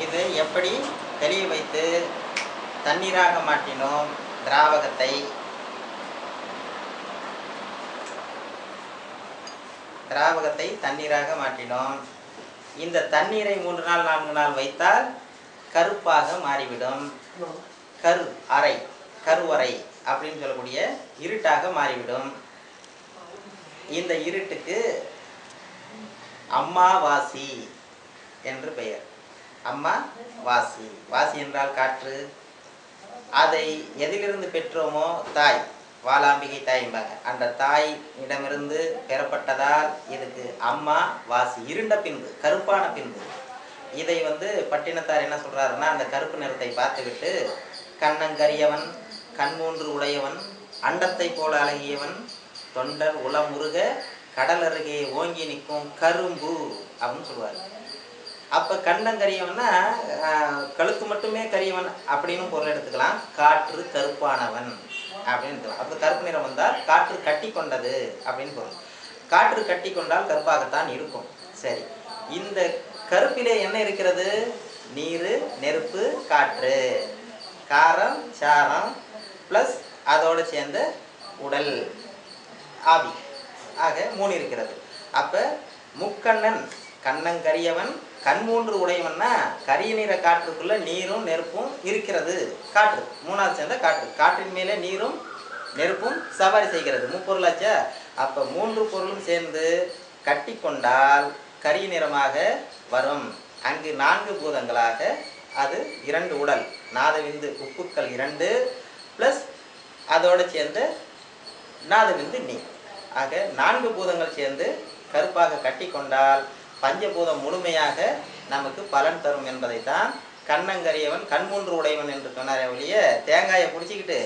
இது எப்படி தெளிய வைத்து தண்ணீராக மாற்றினோம்? திராவகத்தை. திராவகத்தை தண்ணீராக மாற்றினோம். இந்த தண்ணீரை மூன்று நாள் நான்கு நாள் வைத்தால் கருப்பாக மாறிவிடும். கரு அறை கருவறை அப்படின்னு சொல்லக்கூடிய இருட்டாக மாறிவிடும். இந்த இருட்டுக்கு அம்மாவாசி என்று பெயர். அம்மா வாசி. வாசி என்றால் காற்று. அதை எதிலிருந்து பெற்றோமோ? தாய். வாலாம்பிகை தாய்ம்பாங்க அந்த தாய் இடமிருந்து பெறப்பட்டதால் இதுக்கு அம்மா வாசி இருண்ட பின்பு கருப்பான பின்பு. இதை வந்து பட்டினத்தார் என்ன சொல்கிறாருன்னா அந்த கருப்பு நிறத்தை பார்த்துவிட்டு கண்ணங்கரியவன் கண்மூன்று உடையவன் அண்டத்தை போல அழகியவன் தொண்டர் உளமுருக கடல் அருகே ஓங்கி நிற்கும் கரும்பு அப்படின்னு சொல்லுவார். அப்போ கண்ணங்கரியவன்னா ஆஹ், கழுத்து மட்டுமே கரியவன் அப்படின்னு பொருள் எடுத்துக்கலாம். காற்று கருப்பானவன் அப்படின்னு எடுத்துக்கலாம். அப்போ கருப்பு நிறம் வந்தால் காற்று கட்டி கொண்டது அப்படின்னு பொருள். காற்று கட்டி கொண்டால் கருப்பாகத்தான் இருக்கும். சரி. இந்த கருப்பிலே என்ன இருக்கிறது? நீர் நெருப்பு காற்று. காரம் சாரம் ப்ளஸ் அதோடு சேர்ந்த உடல் ஆவி. ஆக மூணு இருக்கிறது. அப்போ முக்கண்ணன் கண்ணங்கரியவன் கண்மூன்று உடையவன்னா கரிய நிற காற்றுக்குள்ள நீரும் நெருப்பும் இருக்கிறது. காற்று. மூணாவது சேர்ந்த காற்று. காற்றின் மேலே நீரும் நெருப்பும் சவாரி செய்கிறது. முப்பொருளாச்சா அப்போ மூன்று பொருளும் சேர்ந்து கட்டி கொண்டால் கரிய நிறமாக வரும். அங்கு நான்கு பூதங்களாக அது இரண்டு உடல். நாதவிந்து உப்புக்கள் இரண்டு ப்ளஸ் அதோடு சேர்ந்து நாதவிந்து நீ ஆக நான்கு பூதங்கள் சேர்ந்து கருப்பாக கட்டி கொண்டால் பஞ்சபூதம் முழுமையாக நமக்கு பலன் தரும் என்பதைத்தான் கண்ணங்கரியவன் கண்மூன்று உடையவன் என்று சொன்னாரே ஒழிய தேங்காயை பிடிச்சிக்கிட்டு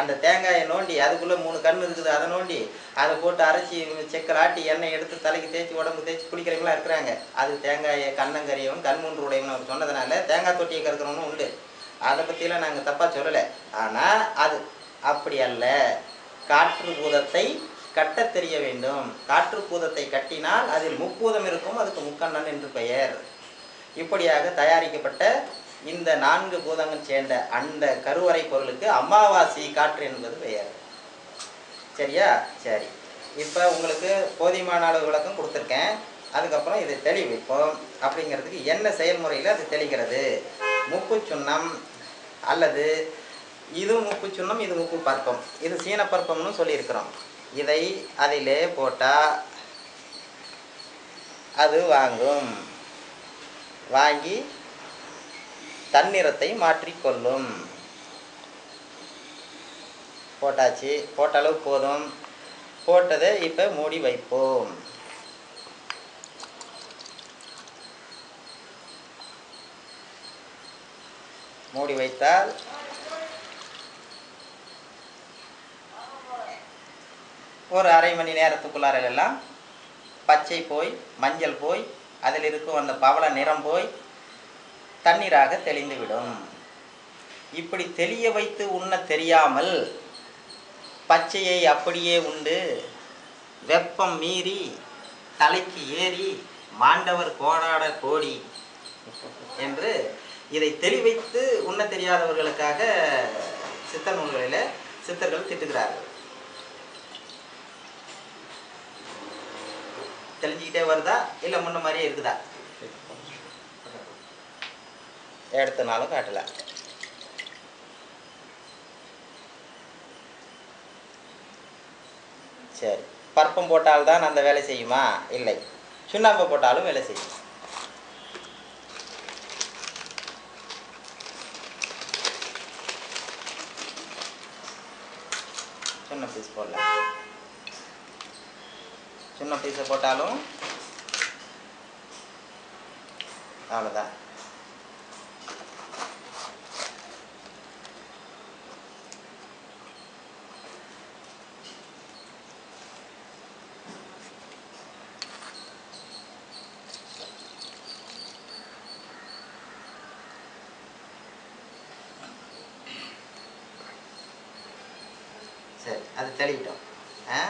அந்த தேங்காயை நோண்டி அதுக்குள்ளே மூணு கண் இருக்குது அதை நோண்டி அதை போட்டு அரைச்சி செக்கல் ஆட்டி எண்ணெய் எடுத்து தலைக்கு தேய்ச்சி உடம்பு தேய்ச்சி குடிக்கிறவங்களா இருக்கிறாங்க. அது தேங்காயை கண்ணங்கரியவன் கண்மூன்று உடையவன் அவர் சொன்னதுனால தேங்காய் தொட்டியை கறக்கிறவனும் உண்டு. அதை பற்றியெல்லாம் நாங்கள் தப்பாக சொல்லலை. ஆனால் அது அப்படி அல்ல. காற்று பூதத்தை கட்ட தெரிய வேண்டும். காற்று பூதத்தை கட்டினால் அதில் முப்பூதம் இருக்கும் அதுக்கு முக்கண்ணன் என்று பெயர். இப்படியாக தயாரிக்கப்பட்ட இந்த நான்கு பூதங்கள் சேர்ந்த அந்த கருவறை பொருளுக்கு அமாவாசி காற்று என்பது பெயர். சரியா? சரி. இப்போ உங்களுக்கு போதியமான அளவு விளக்கம் கொடுத்துருக்கேன். அதுக்கப்புறம் இது தெளிவிப்போம். அப்படிங்கிறதுக்கு என்ன செயல்முறையில் அது தெளிக்கிறது முப்பு சுண்ணம் அல்லது இது முப்பு சுண்ணம் இது முப்பு பற்பம் இது சீன பற்பம்னு சொல்லியிருக்கிறோம். இதை அதிலே போட்டால் அது வாங்கும். வாங்கி தன்னிறத்தை மாற்றிக்கொள்ளும். போட்டாச்சு. போட்ட அளவு போதும். போட்டதை இப்போ மூடி வைப்போம். மூடி வைத்தால் ஒரு அரை மணி நேரத்துக்குள்ளார எல்லாம் பச்சை போய் மஞ்சள் போய் அதில் இருக்கும் அந்த பவள நிறம் போய் தண்ணீராக தெளிந்துவிடும். இப்படி தெளிய வைத்து உண்ண தெரியாமல் பச்சையை அப்படியே உண்டு. வெப்பம் மீறி தலைக்கு ஏறி மாண்டவர் கோடாட கோடி என்று இதை தெளிவைத்து உண்ண தெரியாதவர்களுக்காக சித்த நூல்களில் சித்தர்கள் திட்டுகிறார்கள். தெளிஞ்சிக்கிட்டே வருதா? இல்லை முன்ன மாதிரியே இருக்குதா? எடுத்தனாலும் காட்டல. சரி. பருப்பம் போட்டால்தான் அந்த வேலை செய்யுமா? இல்லை. சுண்ணாம்பு போட்டாலும் வேலை செய்யும். சின்ன பீஸ் போடலாம். சின்ன பீஸை போட்டாலும் அவ்வளோதான் சரி அது தெளிவிட்டோம் ஆ?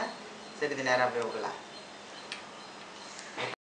சிறிது நேரம் அப்படியே விடலாம்